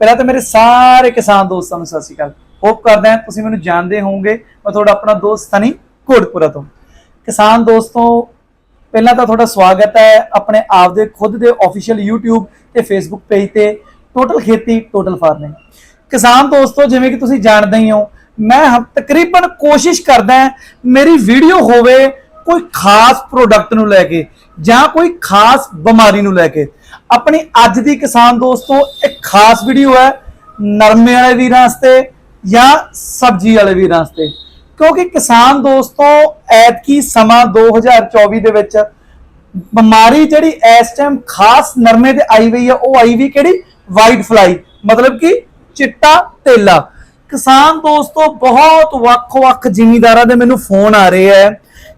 ਪਹਿਲਾਂ ਤਾਂ ਮੇਰੇ ਸਾਰੇ ਕਿਸਾਨ ਦੋਸਤਾਂ ਨੂੰ ਸਤਿ ਸ਼੍ਰੀ ਅਕਾਲ। ਹੋਪ ਕਰਦਾ ਹਾਂ ਤੁਸੀਂ ਮੈਨੂੰ ਜਾਣਦੇ ਹੋਵੋਗੇ, ਮੈਂ ਤੁਹਾਡਾ ਆਪਣਾ ਦੋਸਤ ਸਨੀ ਕੋਟਪੁਰਾ ਤੋਂ। ਕਿਸਾਨ ਦੋਸਤੋ, ਪਹਿਲਾਂ ਤਾਂ ਤੁਹਾਡਾ ਸਵਾਗਤ ਹੈ ਆਪਣੇ ਆਪ ਦੇ ਖੁਦ ਦੇ ਅਫੀਸ਼ੀਅਲ YouTube ਤੇ Facebook ਪੇਜ ਤੇ ਟੋਟਲ ਖੇਤੀ ਟੋਟਲ ਫਾਰਮਿੰਗ ਕਿਸਾਨ ਦੋਸਤੋ, ਜਿਵੇਂ ਕਿ ਤੁਸੀਂ ਜਾਣਦੇ ਹੀ ਹੋ, ਮੈਂ ਹਮ- ਤਕਰੀਬਨ ਕੋਸ਼ਿਸ਼ ਕਰਦਾ ਮੇਰੀ ਵੀਡੀਓ ਹੋਵੇ, ਕੋਈ ਖਾਸ ਪ੍ਰੋਡਕਟ ਨੂੰ ਲੈ ਕੇ। ਜਾਂ ਕੋਈ ਖਾਸ ਬਿਮਾਰੀ ਨੂੰ ਲੈ ਕੇ। ਆਪਣੀ ਅੱਜ ਦੀ ਕਿਸਾਨ ਦੋਸਤੋ, ਇੱਕ ਖਾਸ ਵੀਡੀਓ ਹੈ ਨਰਮੇ ਵਾਲੇ ਵੀਰਾਂ ਵਾਸਤੇ ਜਾਂ ਸਬਜ਼ੀ ਵਾਲੇ ਵੀਰਾਂ ਵਾਸਤੇ। ਕਿਉਂਕਿ ਕਿਸਾਨ ਦੋਸਤੋ, ਐਤਕੀ ਸਮਾਂ 2024 ਦੇ ਵਿੱਚ ਬਿਮਾਰੀ ਜਿਹੜੀ ਇਸ ਟਾਈਮ ਖਾਸ ਨਰਮੇ ਤੇ ਆਈ ਹੋਈ ਹੈ, ਉਹ ਆਈ ਵੀ ਕਿਹੜੀ? ਵਾਈਟ ਫਲਾਈ ਮਤਲਬ ਕਿ ਚਿੱਟਾ ਤੇਲਾ। ਕਿਸਾਨ ਦੋਸਤੋ, ਬਹੁਤ ਵੱਖ-ਵੱਖ ਜ਼ਿਮੀਦਾਰਾਂ ਦੇ ਮੈਨੂੰ ਫੋਨ ਆ ਰਹੇ ਹੈ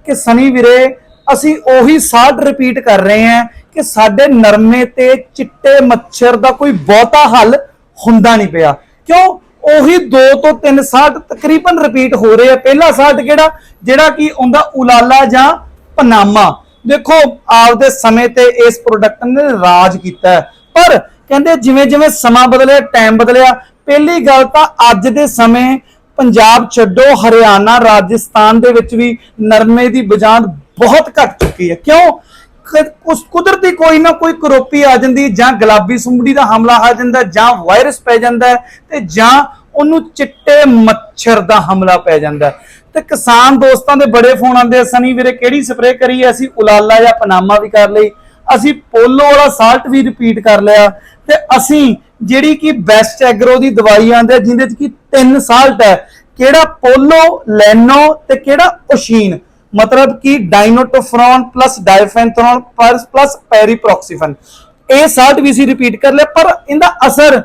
ਕਿ, ਸਨੀ ਵੀਰੇ ਅਸੀਂ ਉਹੀ ਸਾਡ ਰਿਪੀਟ ਕਰ ਰਹੇ ਹਾਂ ਕਿ ਸਾਡੇ ਨਰਮੇ ਤੇ ਚਿੱਟੇ ਮੱਛਰ ਦਾ ਕੋਈ ਬਹੁਤਾ ਹੱਲ ਹੁੰਦਾ ਨਹੀਂ ਪਿਆ। ਕਿਉਂ? ਉਹੀ 2 ਤੋਂ 3 ਸਾਡ ਤਕਰੀਬਨ ਰਿਪੀਟ ਹੋ ਰਹੇ ਆ। ਪਹਿਲਾ ਸਾਡ ਕਿਹੜਾ? ਜਿਹੜਾ ਕਿ ਉਹਦਾ ਉਲਾਲਾ ਜਾਂ ਪਨਾਮਾ। ਦੇਖੋ, ਆਪਦੇ ਸਮੇਂ ਤੇ ਇਸ ਪ੍ਰੋਡਕਟ ਨੇ ਰਾਜ ਕੀਤਾ ਪਰ ਕਹਿੰਦੇ ਜਿਵੇਂ ਜਿਵੇਂ ਸਮਾਂ ਬਦਲਿਆ ਟਾਈਮ ਬਦਲਿਆ, ਪਹਿਲੀ ਗੱਲ ਤਾਂ ਅੱਜ ਦੇ ਸਮੇਂ ਪੰਜਾਬ ਛੱਡੋ, ਹਰਿਆਣਾ, ਰਾਜਸਥਾਨ ਦੇ ਵਿੱਚ ਵੀ ਨਰਮੇ ਦੀ ਬਜਾਂਦ ਬਹੁਤ ਘਟ ਚੁੱਕੀ ਹੈ। ਕਿਉਂ? ਕ- ਕੁਦਰਤੀ ਕੋਈ ਨਾ ਕੋਈ ਕਰੋਪੀ ਆ ਜਾਂਦੀ, ਜਾਂ ਗੁਲਾਬੀ ਸੁੰਬੜੀ ਦਾ ਹਮਲਾ ਆ ਜਾਂਦਾ, ਜਾਂ ਵਾਇਰਸ ਪੈ ਜਾਂਦਾ ਹੈ, ਤੇ ਜਾਂ ਉਹਨੂੰ ਚਿੱਟੇ ਮੱਛਰ ਦਾ ਹਮਲਾ ਪੈ ਜਾਂਦਾ ਹੈ। ਤੇ ਕਿਸਾਨ ਦੋਸਤਾਂ ਦੇ ਬੜੇ ਫੋਨ ਆਉਂਦੇ ਆ, ਸਨੀ ਵੀਰੇ, ਕਿਹੜੀ ਸਪਰੇਅ ਕਰੀਏ ਅਸੀਂ ਉਲਾਲਾ ਜਾਂ ਪਨਾਮਾ ਵੀ ਕਰ ਲਈ। ਅਸੀਂ ਪੋਲੋ ਵਾਲਾ ਸਾਲਟ ਵੀ ਰਿਪੀਟ ਕਰ ਲਿਆ। ਤੇ ਅਸੀਂ ਜਿਹੜੀ ਕਿ ਬੈਸਟ ਐਗਰੋ ਦੀ ਦਵਾਈ ਆਂਦੇ ਜਿੰਦੇ ਚ ਕਿ ਤਿੰਨ ਸਾਲਟ ਹੈ। ਕਿਹੜਾ ਪੋਲੋ, ਲੈਨੋ ਤੇ ਕਿਹੜਾ ਓਸ਼ੀਨ? ਮਤਲਬ ਕਿ dinotefuran plus diafenthiuron plus plus pyriproxyfen. ਇਹ ਸਾਲਟ ਵੀ ਸੀ ਰਿਪੀਟ ਕਰ ਲਿਆ, ਪਰ ਇਹਦਾ ਅਸਰ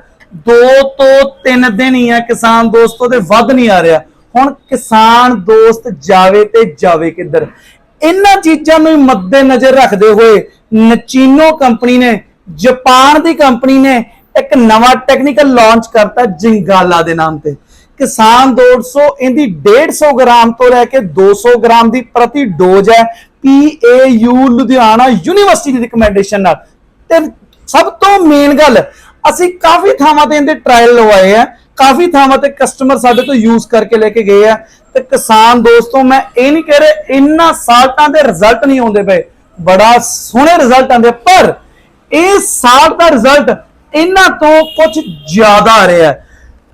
2 ਤੋਂ 3 ਦਿਨ ਹੀ ਆ, ਕਿਸਾਨ ਦੋਸਤੋ ਤੇ ਵੱਧ ਨਹੀਂ ਆ ਰਿਹਾ। ਹੁਣ ਕਿਸਾਨ ਦੋਸਤ ਜਾਵੇ ਤੇ ਜਾਵੇ ਕਿੱਧਰ। ਇਹਨਾਂ ਚੀਜ਼ਾਂ ਨੂੰ ਮੱਦੇ ਨਜ਼ਰ ਰੱਖਦੇ ਹੋਏ ਨਚੀਨੋ ਕੰਪਨੀ ਨੇ, ਜਾਪਾਨ ਦੀ ਕੰਪਨੀ ਨੇ ਇੱਕ ਨਵਾਂ ਟੈਕਨੀਕਲ ਲਾਂਚ ਕਰਤਾ ਜਿੰਗਾਲਾ ਦੇ ਨਾਮ ਤੇ। ਕਿਸਾਨ 200 ਇਹਦੀ 150 ਗ੍ਰਾਮ ਤੋਂ ਲੈ ਕੇ 200 ਗ੍ਰਾਮ ਦੀ ਪ੍ਰਤੀ ਡੋਜ਼ ਹੈ ਪੀਏਯੂ ਲੁਧਿਆਣਾ ਯੂਨੀਵਰਸਿਟੀ ਦੀ ਰਿਕਮੈਂਡੇਸ਼ਨ ਨਾਲ। ਤੇ ਸਭ ਤੋਂ ਮੇਨ ਗੱਲ, ਅਸੀਂ ਕਾਫੀ ਥਾਵਾਂ ਤੇ ਇਹਦੇ ਟ੍ਰਾਇਲ ਲਵਾਏ ਆ, ਕਾਫੀ ਥਾਵਾਂ ਤੇ ਕਸਟਮਰ ਸਾਡੇ ਤੋਂ ਯੂਜ਼ ਕਰਕੇ ਲੈ ਕੇ ਗਏ ਆ। ਤੇ ਕਿਸਾਨ ਦੋਸਤੋ, ਮੈਂ ਇਹ ਨਹੀਂ ਕਹਿ ਰਿਹਾ, ਇੰਨਾ ਸਾਲਟਾਂ ਦੇ ਰਿਜ਼ਲਟ ਨਹੀਂ ਆਉਂਦੇ ਪਏ। ਬੜਾ ਸੋਹਣੇ ਰਿਜ਼ਲਟ ਆਉਂਦੇ ਪਰ ਇਹ ਸਾਲ ਦਾ ਰਿਜ਼ਲਟ ਇਹਨਾਂ ਤੋਂ ਕੁਝ ਜ਼ਿਆਦਾ ਆ ਰਿਹਾ। ਹੈ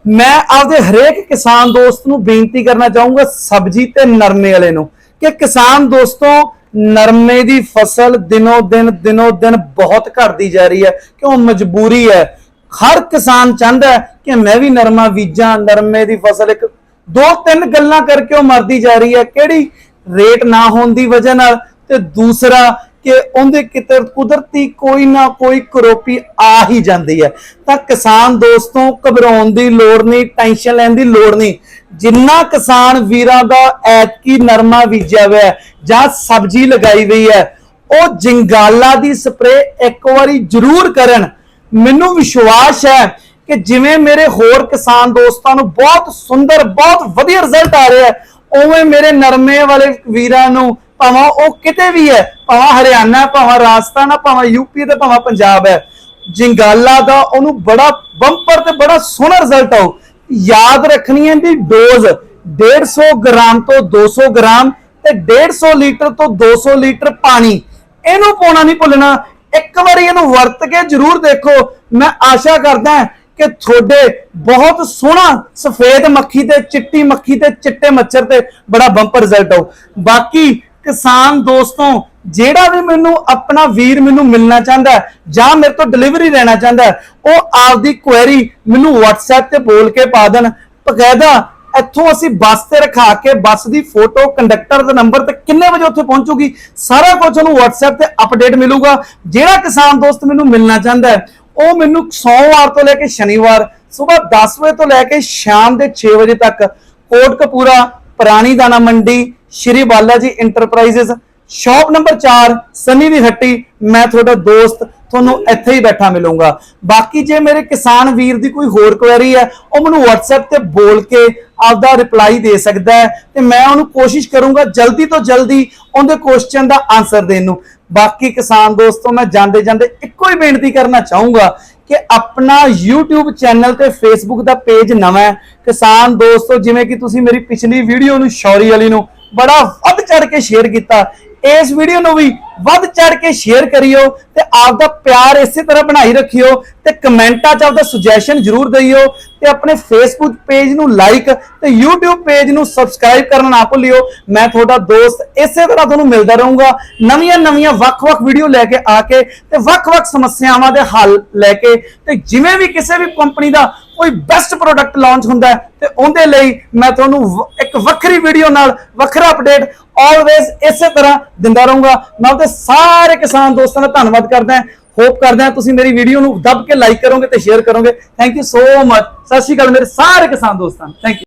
ਮੈਂ ਆਪਦੇ ਹਰੇਕ ਕਿਸਾਨ ਦੋਸਤ ਨੂੰ ਬੇਨਤੀ ਕਰਨਾ ਚਾਹੂੰਗਾ ਸਬਜ਼ੀ ਤੇ ਨਰਮੇ ਵਾਲੇ ਨੂੰ ਕਿ ਕਿਸਾਨ ਦੋਸਤੋ, ਨਰਮੇ ਦੀ ਫਸਲ ਦਿਨੋ ਦਿਨ ਦਿਨੋ ਦਿਨ ਬਹੁਤ ਘਟਦੀ ਜਾ ਰਹੀ ਹੈ, ਕਿਉਂ ਮਜਬੂਰੀ ਹੈ। ਹਰ ਕਿਸਾਨ ਚਾਹੁੰਦਾ ਕਿ ਮੈਂ ਵੀ ਨਰਮਾ ਬੀਜਾਂ, ਨਰਮੇ ਦੀ ਫਸਲ ਇੱਕ ਦੋ ਤਿੰਨ ਗੱਲਾਂ ਕਰਕੇ ਉਹ ਮਰਦੀ ਜਾ ਰਹੀ ਹੈ, ਕਿਹੜੀ ਰੇਟ ਨਾ ਹੋਣ ਦੀ ਵਜ੍ਹਾ ਨਾਲ ਤੇ ਦੂਸਰਾ ਕਿ ਉਹਦੇ ਕਿਤੇ ਕੁਦਰਤੀ ਕੋਈ ਨਾ ਕੋਈ ਕਰੋਪੀ ਆ ਹੀ ਜਾਂਦੀ ਹੈ। ਤਾਂ ਕਿਸਾਨ ਦੋਸਤੋਂ, ਘਬਰਾਉਣ ਦੀ ਲੋੜ ਨਹੀਂ, ਟੈਨਸ਼ਨ ਲੈਣ ਦੀ ਲੋੜ ਨਹੀਂ। ਜਿੰਨਾ ਕਿਸਾਨ ਵੀਰਾਂ ਦਾ ਐਤਕੀ ਨਰਮਾ ਬੀਜਿਆ ਹੋਇਆ ਜਾਂ ਸਬਜ਼ੀ ਲਗਾਈ ਹੋਈ ਹੈ, ਉਹ ਜੰਗਾਲਾ ਦੀ ਸਪਰੇਅ ਇੱਕ ਵਾਰੀ ਜ਼ਰੂਰ ਕਰਨ। ਮੈਨੂੰ ਵਿਸ਼ਵਾਸ ਹੈ ਕਿ ਜਿਵੇਂ ਮੇਰੇ ਹੋਰ ਕਿਸਾਨ ਦੋਸਤਾਂ ਨੂੰ ਬਹੁਤ ਸੁੰਦਰ, ਬਹੁਤ ਵਧੀਆ ਰਿਜ਼ਲਟ ਆ ਰਿਹਾ ਹੈ, ਉਵੇਂ ਮੇਰੇ ਨਰਮੇ ਵਾਲੇ ਵੀਰਾਂ ਨੂੰ ਭਾਵੇਂ ਉਹ ਕਿਤੇ ਵੀ ਹੈ, ਭਾਵੇਂ ਹਰਿਆਣਾ, ਭਾਵੇਂ ਰਾਜਸਥਾਨ ਆ ਭਾਵੇਂ ਯੂਪੀ ਤੇ ਭਾਵੇਂ ਪੰਜਾਬ ਹੈ। ਜਿੰਗਾਲਾ ਦਾ ਉਹਨੂੰ ਬੜਾ ਬੰਪਰ ਤੇ ਬੜਾ ਸੋਹਣਾ ਰਿਜ਼ਲਟ ਆਉ ਯਾਦ ਰੱਖਣੀ ਹੈ ਦੀ ਡੋਜ਼ 150 ਗ੍ਰਾਮ ਤੋਂ 200 ਗ੍ਰਾਮ ਤੇ 150 ਲੀਟਰ ਤੋਂ 200 ਲੀਟਰ ਪਾਣੀ। ਇਹਨੂੰ ਪਾਉਣਾ ਨਹੀਂ ਭੁੱਲਣਾ। ਇੱਕ ਵਾਰੀ ਇਹਨੂੰ ਵਰਤ ਕੇ ਜਰੂਰ ਦੇਖੋ। ਮੈਂ ਆਸ਼ਾ ਕਰਦਾ ਕਿ ਤੁਹਾਡੇ ਬਹੁਤ ਸੋਹਣਾ ਸਫੇਦ ਮੱਖੀ ਤੇ ਚਿੱਟੀ ਮੱਖੀ ਤੇ ਚਿੱਟੇ ਮੱਛਰ ਤੇ ਬੜਾ ਬੰਪਰ ਰਿਜ਼ਲਟ ਆਉ ਬਾਕੀ ਕਿਸਾਨ ਦੋਸਤੋਂ, ਜਿਹੜਾ ਵੀ ਮੈਨੂੰ ਆਪਣਾ ਵੀਰ ਮੈਨੂੰ ਮਿਲਣਾ ਚਾਹੁੰਦਾ ਜਾਂ ਮੇਰੇ ਤੋਂ ਡਿਲੀਵਰੀ ਲੈਣਾ ਚਾਹੁੰਦਾ ਉਹ ਆਪਦੀ ਕੁਐਰੀ ਮੈਨੂੰ WhatsApp ਤੇ ਬੋਲ ਕੇ ਪਾ ਦੇਣ। ਬਕਾਇਦਾ ਇੱਥੋਂ ਅਸੀਂ ਬੱਸ ਤੇ ਰਖਾ ਕੇ ਬੱਸ ਦੀ ਫੋਟੋ ਕੰਡਕਟਰ ਦਾ ਨੰਬਰ ਤੇ ਕਿੰਨੇ ਵਜੇ ਉੱਥੇ ਪਹੁੰਚੂਗੀ, ਸਾਰਾ ਕੁਝ ਉਹਨੂੰ WhatsApp ਤੇ ਅਪਡੇਟ ਮਿਲੂਗਾ। ਜਿਹੜਾ ਕਿਸਾਨ ਦੋਸਤ ਮੈਨੂੰ ਮਿਲਣਾ ਚਾਹੁੰਦਾ ਹੈ, ਉਹ ਮੈਨੂੰ ਸੋਮਵਾਰ ਤੋਂ ਲੈ ਕੇ ਸ਼ਨੀਵਾਰ, ਸਵੇਰ 10 ਵਜੇ ਤੋਂ ਲੈ ਕੇ ਸ਼ਾਮ ਦੇ 6 ਵਜੇ ਤੱਕ ਕੋਟਕਪੂਰਾ, ਪੁਰਾਣੀ ਦਾਣਾ ਮੰਡੀ Shri Bala ji enterprises shop number 4 Sunny ਦੀ ਹੱਟੀ, ਮੈਂ ਤੁਹਾਡਾ ਦੋਸਤ, ਤੁਹਾਨੂੰ ਇੱਥੇ ਹੀ ਬੈਠਾ ਮਿਲੂੰਗਾ। ਬਾਕੀ ਜੇ ਮੇਰੇ ਕਿਸਾਨ ਵੀਰ ਦੀ ਕੋਈ ਹੋਰ ਕੁਐਰੀ ਹੈ, ਉਹ ਮੈਨੂੰ WhatsApp ਤੇ ਬੋਲ ਕੇ ਆਪਦਾ ਰਿਪਲਾਈ ਦੇ ਸਕਦਾ ਹੈ ਤੇ ਮੈਂ ਉਹਨੂੰ ਕੋਸ਼ਿਸ਼ ਕਰੂੰਗਾ ਜਲਦੀ ਤੋਂ ਜਲਦੀ ਉਹਦੇ ਕੁਐਸਚਨ ਦਾ ਆਨਸਰ ਦੇਣ ਨੂੰ। ਬਾਕੀ ਕਿਸਾਨ ਦੋਸਤੋ, ਮੈਂ ਜਾਂਦੇ ਜਾਂਦੇ ਇੱਕੋ ਹੀ ਬੇਨਤੀ ਕਰਨਾ ਚਾਹੂੰਗਾ ਕਿ ਆਪਣਾ YouTube ਚੈਨਲ ਤੇ Facebook ਦਾ ਪੇਜ ਨਵਾਂ ਹੈ। ਕਿਸਾਨ ਦੋਸਤੋ, ਜਿਵੇਂ ਕਿ ਤੁਸੀਂ ਮੇਰੀ ਪਿਛਲੀ ਵੀਡੀਓ ਨੂੰ, ਸ਼ੌਰੀ ਵਾਲੀ ਨੂੰ ਬੜਾ ਵੱਧ ਚੜ ਕੇ ਸ਼ੇਅਰ ਕੀਤਾ। ਇਸ ਵੀਡੀਓ ਨੂੰ ਵੀ ਵੱਧ ਚੜ ਕੇ ਸ਼ੇਅਰ ਕਰਿਓ ਤੇ ਆਪਦਾ ਪਿਆਰ ਇਸੇ ਤਰ੍ਹਾਂ ਬਣਾਈ ਰੱਖਿਓ ਤੇ ਕਮੈਂਟਾਂ 'ਚ ਆਪਦਾ ਸੁਜੈਸ਼ਨ ਜਰੂਰ ਦਈਓ ਤੇ ਆਪਣੇ ਫੇਸਬੁੱਕ ਪੇਜ ਨੂੰ ਲਾਈਕ ਤੇ YouTube ਪੇਜ ਨੂੰ ਸਬਸਕ੍ਰਾਈਬ ਕਰਨਾ ਨਾ ਭੁੱਲਿਓ। ਮੈਂ ਤੁਹਾਡਾ ਦੋਸਤ ਇਸੇ ਤਰ੍ਹਾਂ ਤੁਹਾਨੂੰ ਮਿਲਦਾ ਰਹੂੰਗਾ। ਨਵੀਆਂ ਨਵੀਆਂ ਵੱਖ-ਵੱਖ ਵੀਡੀਓ ਲੈ ਕੇ ਆ ਕੇ ਤੇ ਵੱਖ-ਵੱਖ ਸਮੱਸਿਆਵਾਂ ਦੇ ਹੱਲ ਲੈ ਕੇ ਤੇ ਜਿਵੇਂ ਵੀ ਕਿਸੇ ਵੀ ਕੰਪਨੀ ਦਾ ਕੋਈ ਬੈਸਟ ਪ੍ਰੋਡਕਟ ਲਾਂਚ ਹੁੰਦਾ ਹੈ ਤੇ ਉਹਦੇ ਲਈ ਮੈਂ ਤੁਹਾਨੂੰ ਇੱਕ ਵੱਖਰੀ ਵੀਡੀਓ ਨਾਲ ਵੱਖਰਾ ਅਪਡੇਟ ਆਲਵੇਜ਼ ਇਸੇ ਤਰ੍ਹਾਂ ਦਿੰਦਾ ਰਹੂੰਗਾ। ਮੈਂ ਉਹਦੇ ਸਾਰੇ ਕਿਸਾਨ ਦੋਸਤਾਂ ਦਾ ਧੰਨਵਾਦ ਕਰਦਾ ਹਾਂ। ਹੋਪ ਕਰਦਾ ਹਾਂ ਤੁਸੀਂ ਮੇਰੀ ਵੀਡੀਓ ਨੂੰ ਦੱਬ ਕੇ ਲਾਈਕ ਕਰੋਗੇ ਤੇ ਸ਼ੇਅਰ ਕਰੋਗੇ। ਥੈਂਕ ਯੂ ਸੋ ਮਚ ਸਤਿ ਸ਼੍ਰੀ ਅਕਾਲ ਮੇਰੇ ਸਾਰੇ ਕਿਸਾਨ ਦੋਸਤਾਂ ਥੈਂਕ ਯੂ